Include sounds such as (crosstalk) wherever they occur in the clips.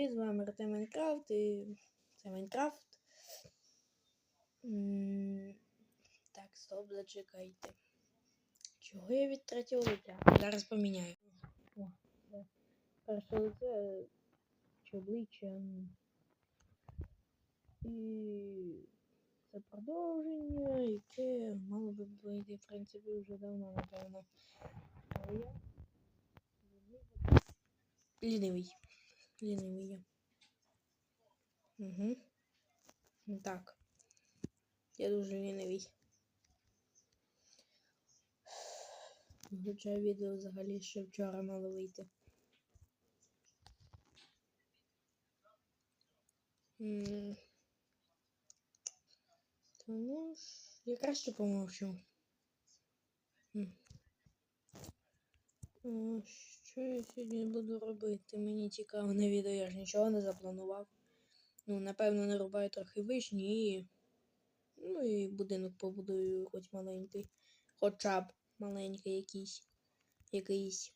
привіт, з вами Артем Майнкрафт і це Майнкрафт. Так, стоп, зачекайте. Чого я від третього лиця? Зараз поміняю. О, да. Перше лице чи обличчя. І це продовження, яке мало би вийти, в принципі, вже давно, напевно. Але я лінивий. Лінивий я. Угу. Так. Я дуже лінивий. Хоча відео взагалі ще вчора мало вийти. Тому ж я краще помовчу. М. Що я сьогодні буду робити? Мені цікаво на відео, я ж нічого не запланував. Ну, напевно, нарубаю трохи вишні і. Ну і будинок побудую хоч маленький. Хоча б маленький якийсь. Якийсь.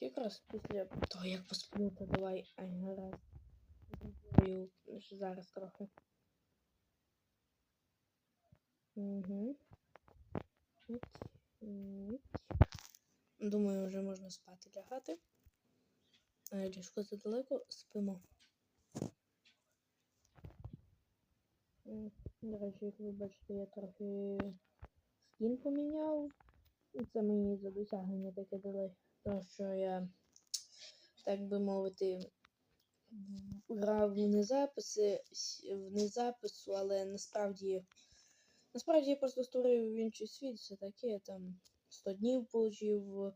Якраз після того, як посплю, то давай. Ай, гаразд. Зараз трохи. Угу. Думаю, вже можна спати лягати. Ліжко задалеко спимо. До речі, як ви бачите, я трохи скін поміняв. Це мені за досягнення таке дали. Тому що я, так би мовити, грав в незаписи, в незапису, але насправді. Насправді я просто створив інший світ, все таке, я там 100 днів получив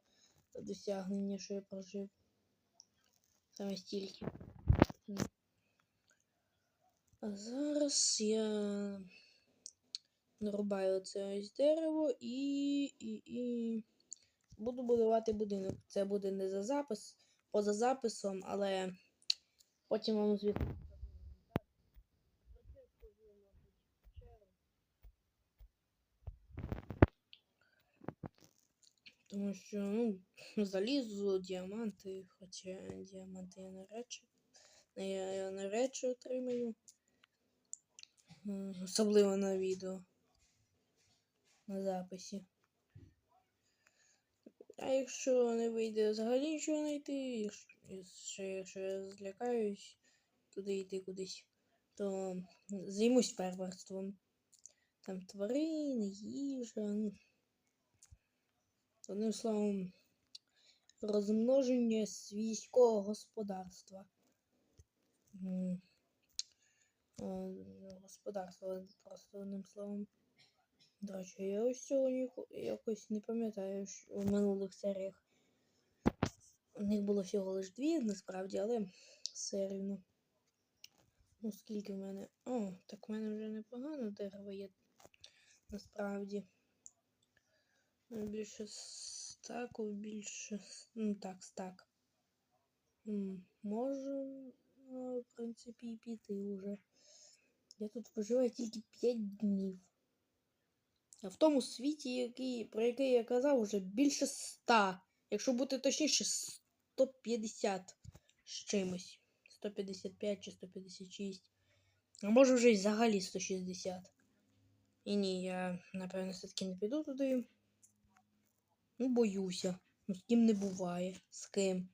досягнення, що я прожив. Саме стільки. А зараз я нарубаю це ось дерево і, і, і буду будувати будинок. Це буде не за запис, поза записом, але потім вам звідти. Тому що, ну, (laughs) залізо, діаманти, хоча діаманти я навряд чи. Я, я навряд чи отримаю. Особливо на відео. На записі. А якщо не вийде взагалі нічого знайти, якщо, якщо, я злякаюсь туди йти кудись, то займусь фермерством. Там тварини, їжа. Ну. Одним словом, розмноження свійського господарства. Господарство, просто одним словом. До речі, я ось цього ніко- якось не пам'ятаю що у минулих серіях. У них було всього лиш дві, насправді, але все рівно. Ну, скільки в мене. О, так в мене вже непогано дерево є. Насправді. Більше стаку, більше. Ну так, стак. Можу, в принципі, і піти вже. Я тут проживаю тільки 5 днів. А в тому світі, який, про який я казав, вже більше 100. Якщо бути точніше, 150 з чимось. 155 чи 156. А може вже й взагалі 160. І ні, я, напевно, все-таки не піду туди. Ну, боюся. Ну, з ким не буває. З ким.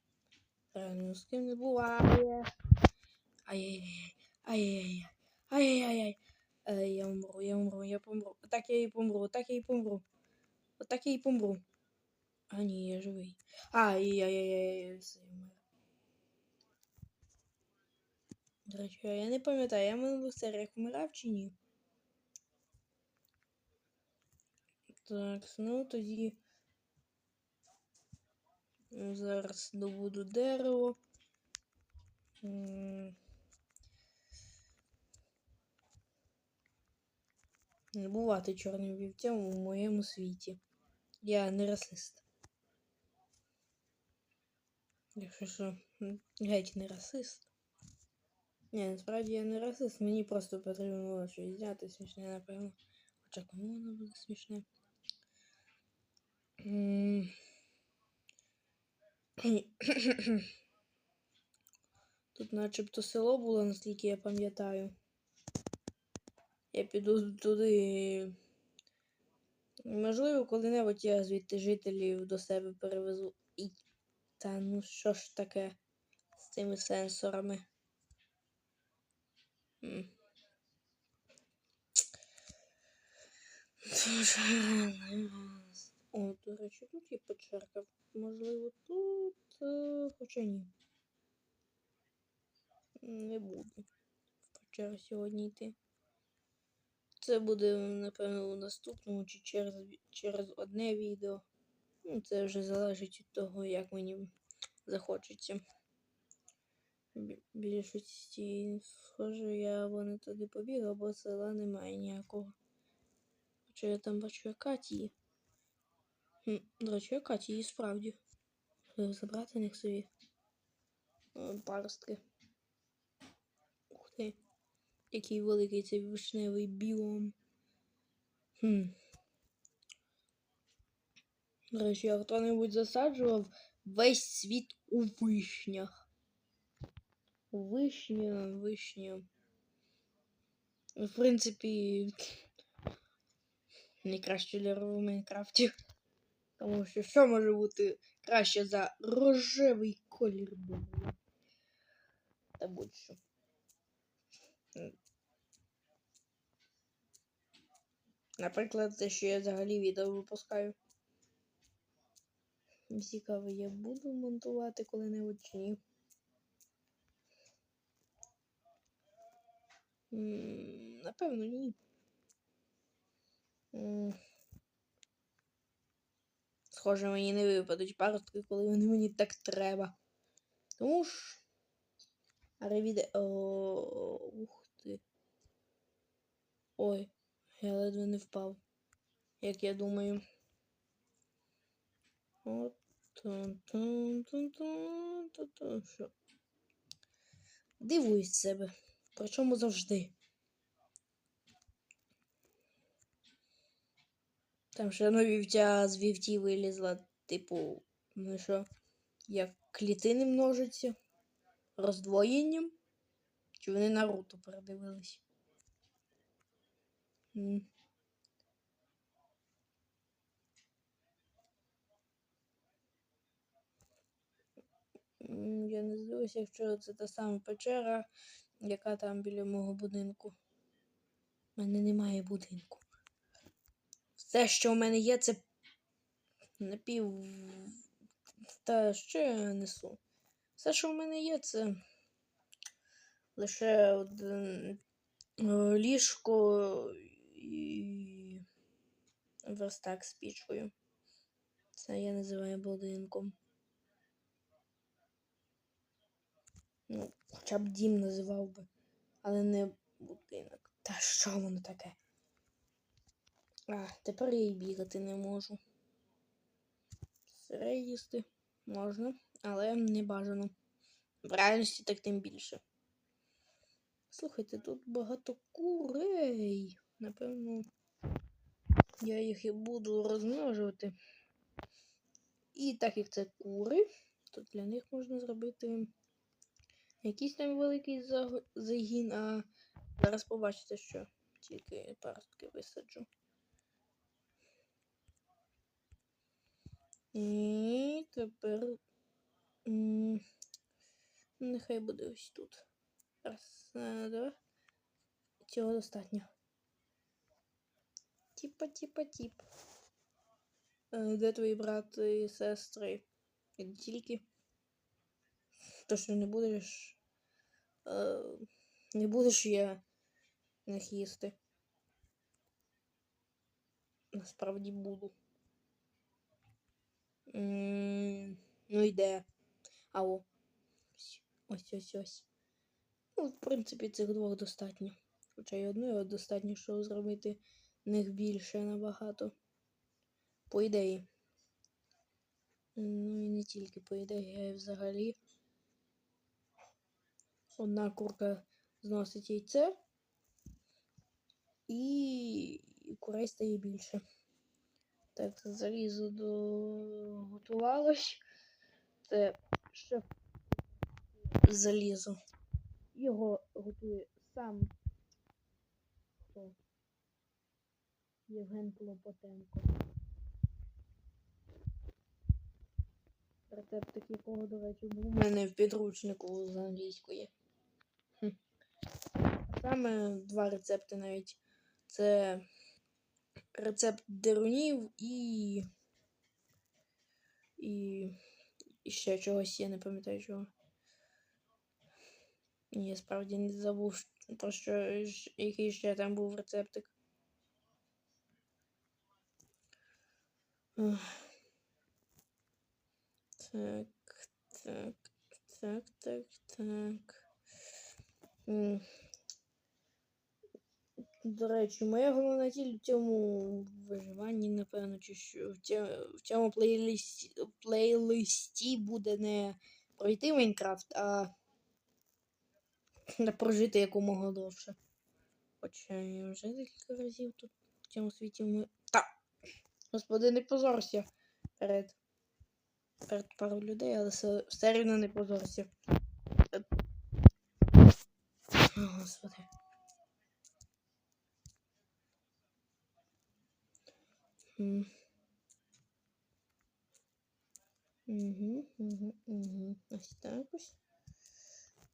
Реально, з ким не буває. Ай-яй-яй. Ай-яй-яй. Ай-яй-яй. Е, Я умру, я умру, я помру. Так я і помру, так я і помру. Отак я і помру. А ні, я живий. Ай-яй-яй-яй. До речі, я не пам'ятаю, я в минулих серіях вмирав чи ні? Так, ну тоді. М, Зараз добуду дерево. Не бувати чорним вівцям у моєму світі. Я не расист. Якщо що, геть не расист. Ні, насправді я не расист, мені просто потрібно було щось зняти смішне, напевно. Хоча кому воно буде смішне. Тут начебто село було, наскільки я пам'ятаю. Я піду туди. Можливо, коли-небудь я звідти жителів до себе перевезу. І... Та ну що ж таке з цими сенсорами? Дуже. О, до речі, тут є печерка. Можливо, тут. е, Хоча ні. Не буду в печеру сьогодні йти. Це буде, напевно, у наступному чи через, через одне відео. Ну, це вже залежить від того, як мені захочеться. Бі- Більшості, схоже, я або не туди побіг, або села немає ніякого. Хоча я там бачу Акації. До речі, Акації справді. Забрати них собі. Паростки. Ух ти. Який великий цей вишневий біом. Хм. До речі, а хто-небудь засаджував весь світ у вишнях. Вишня, вишня. В принципі, найкраще дерево в Майнкрафті. Тому що що може бути краще за рожевий колір? Та будь-що. Наприклад, те, що я взагалі відео випускаю. Цікаво, я буду монтувати коли-небудь чи ні. Напевно, ні. Схоже, мені не випадуть паростки, коли вони мені так треба. Тому ж. Ревіде. О, ух ти. Ой, я ледве не впав. Як я думаю. От. тун-тун-тун-тун-тун-тун. Дивуюсь себе. Причому завжди. Там ще одна вівця з вівці вилізла, типу, ну що, як клітини множаться роздвоєнням. Чи вони Наруто передивились? М, Я не здивуюся, якщо це та сама печера, яка там біля мого будинку. У мене немає будинку. Все, що в мене є, це напів. Та що я несу? Все, що в мене є, це лише один е, ліжко і верстак з пічкою. Це я називаю будинком. Ну, хоча б дім називав би, але не будинок. Та що воно таке? А, тепер я і бігати не можу. Сире їсти можна, але не бажано. В реальності так тим більше. Слухайте, тут багато курей. Напевно, я їх і буду розмножувати. І так як це кури, то для них можна зробити якийсь там великий загін, а зараз побачите, що тільки паростки висаджу. І тепер м, нехай буде ось тут. Раз, е, два. Цього достатньо. Тіпа, тіпа, тіп. Е, Де твої брати і сестри? І не тільки. То що не будеш. Е, не будеш я їх їсти. Насправді буду. Ну і де? Ау. Ось ось ось. Ну, в принципі, цих двох достатньо. Хоча й одної достатньо, щоб зробити них більше набагато. По ідеї. Ну і не тільки по ідеї, а й взагалі. Одна курка зносить яйце. І курей стає більше. Так, залізо доготувалось. Це шеф залізо. Його готує сам хто? Євген Клопотенко. Рецептик якого, до речі, був у мене в підручнику з англійської. Хм. Саме два рецепти навіть. Це рецепт дерунів і. І. І ще чогось, я не пам'ятаю чого. Ні, я справді не забув, про що, який ще там був рецептик. Так, так, так, так, так. До речі, моя головна ціль в цьому виживанні, напевно, чи що в цьому, плейлисті, плейлисті буде не пройти Майнкрафт, а (laughs) прожити якомога довше. Хоча я вже декілька разів тут в цьому світі ми. Та! Господи, не позорся перед. Перед пару людей, але все, все рівно не позорся. Е. О, Господи. Угу, угу, угу. Ось так ось.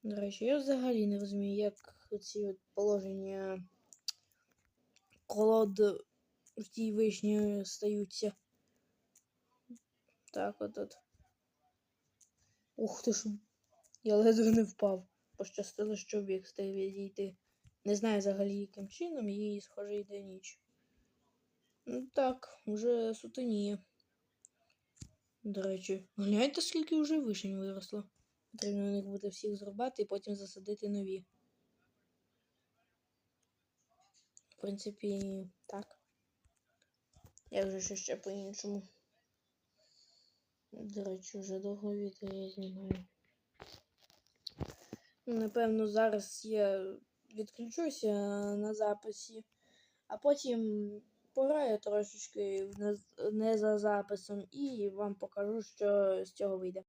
До речі, я взагалі не розумію, як ці от положення колод в тій вишні стаються. Так, от от. Ух ти ж. Я ледве не впав. Пощастило, що біг встиг відійти. Не знаю взагалі, яким чином, їй, схоже, йде ніч. Ну так, вже сутеніє. До речі, гляньте, скільки вже вишень виросло. Потрібно на них буде всіх зрубати і потім засадити нові. В принципі, так. Я вже що ще по-іншому. До речі, вже довго відео я знімаю. Ну, Напевно, зараз я відключуся на записі, а потім пограю трошечки не, за записом і вам покажу, що з цього вийде.